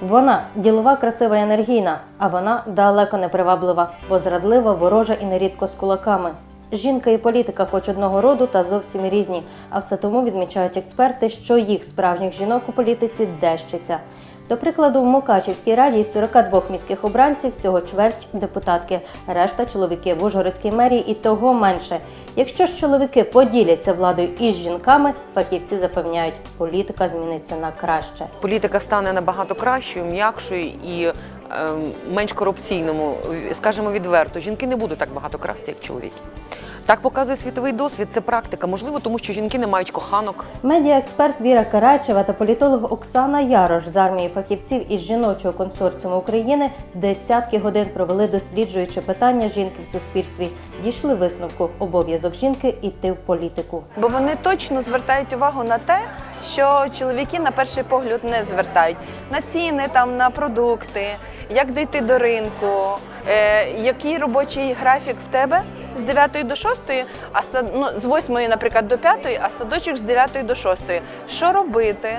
Вона ділова, красива і енергійна, а вона далеко не приваблива, бо зрадлива, ворожа і нерідко з кулаками. Жінка і політика хоч одного роду та зовсім різні, а все тому відмічають експерти, що їх справжніх жінок у політиці дещиться. До прикладу, в Мукачівській раді із 42 міських обранців всього чверть депутатки, решта чоловіки в Ужгородській мерії і того менше. Якщо ж чоловіки поділяться владою із жінками, фахівці запевняють, політика зміниться на краще. політика стане набагато кращою, м'якшою і ем, менш корупційному. Скажемо відверто, жінки не будуть так багато красти, як чоловіки. Так показує світовий досвід, це практика. Можливо, тому що жінки не мають коханок. Медіаексперт Віра Карачева та політолог Оксана Ярош з армії фахівців із жіночого консорціуму України десятки годин провели досліджуючи питання жінки в суспільстві. Дійшли висновку обов'язок жінки йти в політику. Бо вони точно звертають увагу на те, що чоловіки на перший погляд не звертають на ціни, там на продукти, як дійти до ринку, е, який робочий графік в тебе з 9 до 6, а сад- ну, з 8, наприклад, до 5, а садочок з 9 до 6. Що робити?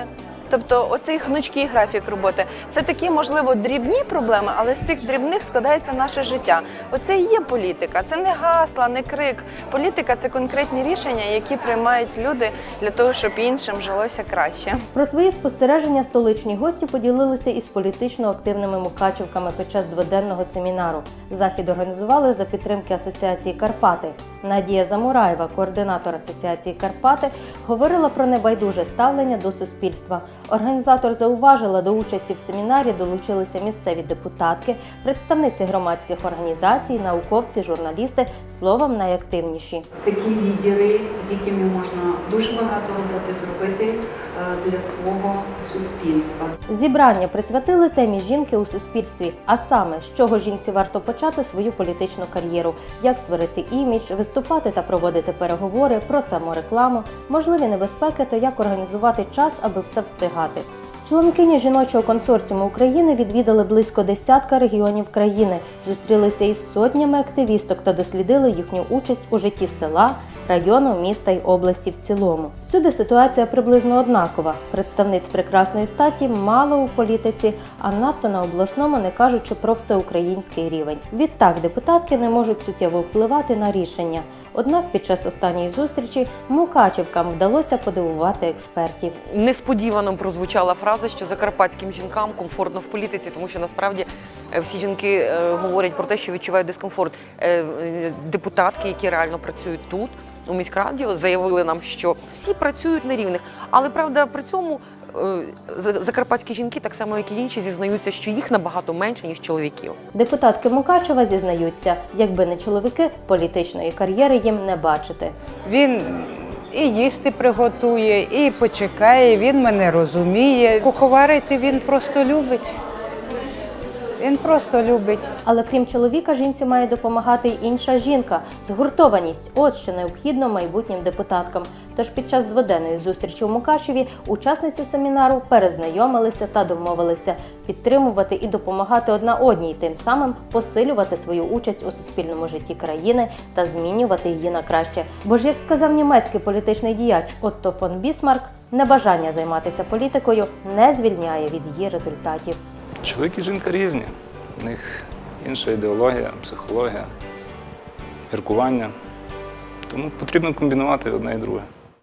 Тобто оцей гнучкий графік роботи це такі, можливо, дрібні проблеми, але з цих дрібних складається наше життя. Оце і є політика. Це не гасла, не крик. Політика це конкретні рішення, які приймають люди для того, щоб іншим жилося краще. Про свої спостереження столичні гості поділилися із політично активними мукачівками під час дводенного семінару. Захід організували за підтримки асоціації Карпати. Надія Замураєва, координатор асоціації Карпати, говорила про небайдуже ставлення до суспільства. Організатор зауважила, до участі в семінарі долучилися місцеві депутатки, представниці громадських організацій, науковці, журналісти, словом найактивніші. такі лідери, з якими можна дуже багато роботи зробити для свого суспільства. Зібрання присвятили темі жінки у суспільстві, а саме з чого жінці варто почати свою політичну кар'єру, як створити імідж, виступати та проводити переговори про саморекламу, можливі небезпеки та як організувати час, аби все встигати. Членкині жіночого консорціуму України відвідали близько десятка регіонів країни, зустрілися із сотнями активісток та дослідили їхню участь у житті села, району, міста й області в цілому. Всюди ситуація приблизно однакова. Представниць прекрасної статі мало у політиці, а надто на обласному, не кажучи про всеукраїнський рівень. Відтак депутатки не можуть суттєво впливати на рішення. Однак під час останньої зустрічі мукачівкам вдалося подивувати експертів. Несподівано прозвучала фраза, що закарпатським жінкам комфортно в політиці, тому що насправді всі жінки е, говорять про те, що відчувають дискомфорт. Е, е, Депутатки, які реально працюють тут, у міськраді, заявили нам, що всі працюють на рівних. Але правда, при цьому е, закарпатські жінки, так само як і інші, зізнаються, що їх набагато менше ніж чоловіків. Депутатки Мукачева зізнаються, якби не чоловіки, політичної кар'єри їм не бачити. Він і їсти приготує, і почекає, він мене розуміє. Куховарити він просто любить. Він просто любить. Але крім чоловіка, жінці має допомагати й інша жінка. Згуртованість от що необхідно майбутнім депутаткам. Тож під час дводенної зустрічі у Мукачеві учасниці семінару перезнайомилися та домовилися підтримувати і допомагати одна одній, тим самим посилювати свою участь у суспільному житті країни та змінювати її на краще. Бо ж, як сказав німецький політичний діяч Отто фон Бісмарк, небажання займатися політикою не звільняє від її результатів. Чоловік і жінка різні. У них інша ідеологія, психологія, міркування. Тому потрібно комбінувати одне і друге.